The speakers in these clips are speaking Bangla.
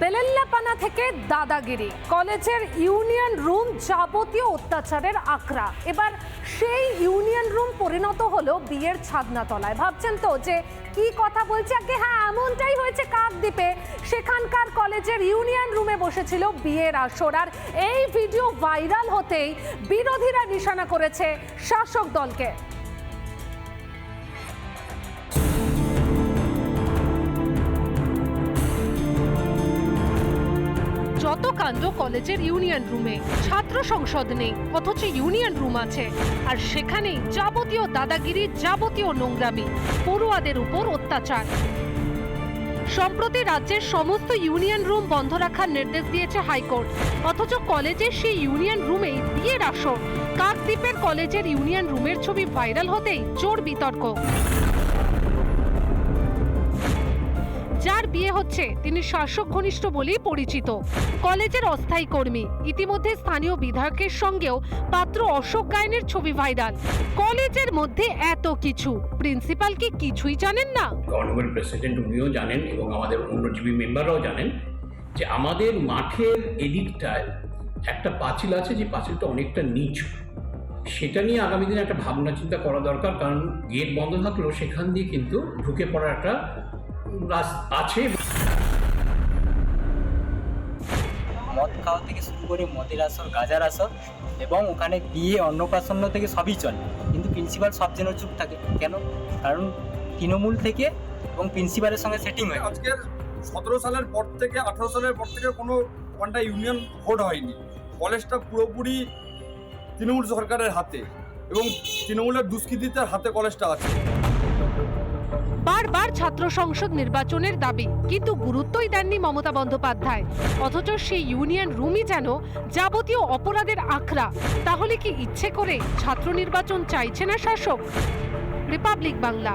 বেলেল্লাপানা থেকে দাদাগিরি, কলেজের ইউনিয়ন রুম যাবতীয় অত্যাচারের আখড়া। এবার সেই ইউনিয়ন রুম পরিণত হলো বিয়ের ছাদনা তলায় ভাবছেন তো যে কি কথা বলছে? আগে হ্যাঁ এমনটাই হয়েছে কাকদ্বীপে। সেখানকার কলেজের ইউনিয়ন রুমে বসেছিল বিয়ের আসর। আর এই ভিডিও ভাইরাল হতেই বিরোধীরা নিশানা করেছে শাসক দলকে। যত কাণ্ড কলেজের ইউনিয়ন রুমে। ছাত্র সংসদ নেই, অথচ ইউনিয়ন রুম আছে। আর সেখানেই যাবতীয় দাদাগিরি, যাবতীয় নোংরামি, পড়ুয়াদের উপর অত্যাচার। সম্প্রতি রাজ্যের সমস্ত ইউনিয়ন রুম বন্ধ রাখার নির্দেশ দিয়েছে হাইকোর্ট। অথচ কলেজের সেই ইউনিয়ন রুমেই বিয়ের আসর। কাকদ্বীপের কলেজের ইউনিয়ন রুমের ছবি ভাইরাল হতেই জোর বিতর্ক। যার বিয়ে হচ্ছে, তিনি শাসক ঘনিষ্ঠ বলেই পরিচিত। কলেজের অস্থায়ী কর্মী, ইতিমধ্যে স্থানীয় বিধায়কের সঙ্গেও পাত্র অশোক গায়নের ছবি ভাইরাল। কলেজের মধ্যে এত কিছু, প্রিন্সিপাল কি কিছুই জানেন না? গভর্নমেন্ট প্রেসিডেন্ট উনিও জানেন এবং আমাদের অন্যজীবী মেম্বাররাও জানেন যে আমাদের মাঠের এদিকটায় একটা পাঁচিল আছে, যে পাঁচিলটা অনেকটা নিচু। সেটা নিয়ে আগামী দিনে একটা ভাবনা চিন্তা করা দরকার, কারণ গেট বন্ধ থাকলেও সেখান দিয়ে কিন্তু ঢুকে পড়ার একটা আছে? মদ খাওয়া থেকে শুরু করে মদের আসর গাজার আসর এবং ওখানে বিয়ে অন্নপ্রাশন্ন থেকে সবই চলে। কিন্তু প্রিন্সিপাল সব যেন চুপ থাকে। কেন? কারণ তৃণমূল থেকে এবং প্রিন্সিপালের সঙ্গে সেটিং হয়ে। আজকের সতেরো সালের পর থেকে আঠারো সালের পর থেকে কোনো ওয়ানটা ইউনিয়ন ভোট হয়নি। কলেজটা পুরোপুরি তৃণমূল সরকারের হাতে এবং তৃণমূলের দুষ্কৃতিতার হাতে কলেজটা আছে। বারবার ছাত্র সংসদ নির্বাচনের দাবি, কিন্তু গুরুত্বই দেননি মমতা বন্দ্যোপাধ্যায়। অথচ সেই ইউনিয়ন রুমই যেন যাবতীয় অপরাধের আখড়া। তাহলে কি ইচ্ছে করে ছাত্র নির্বাচন চাইছে না শাসক? রিপাবলিক বাংলা।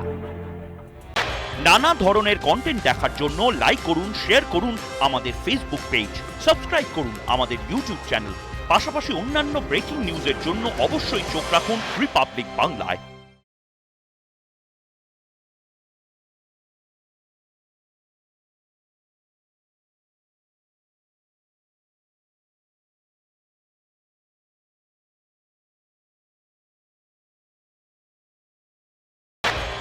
নানা ধরনের কন্টেন্ট দেখার জন্য লাইক করুন শেয়ার করুন আমাদের ফেসবুক পেজ সাবস্ক্রাইব করুন আমাদের ইউটিউব চ্যানেল পাশাপাশি অন্যান্য ব্রেকিং নিউজের জন্য অবশ্যই চোখ রাখুন রিপাবলিক বাংলায়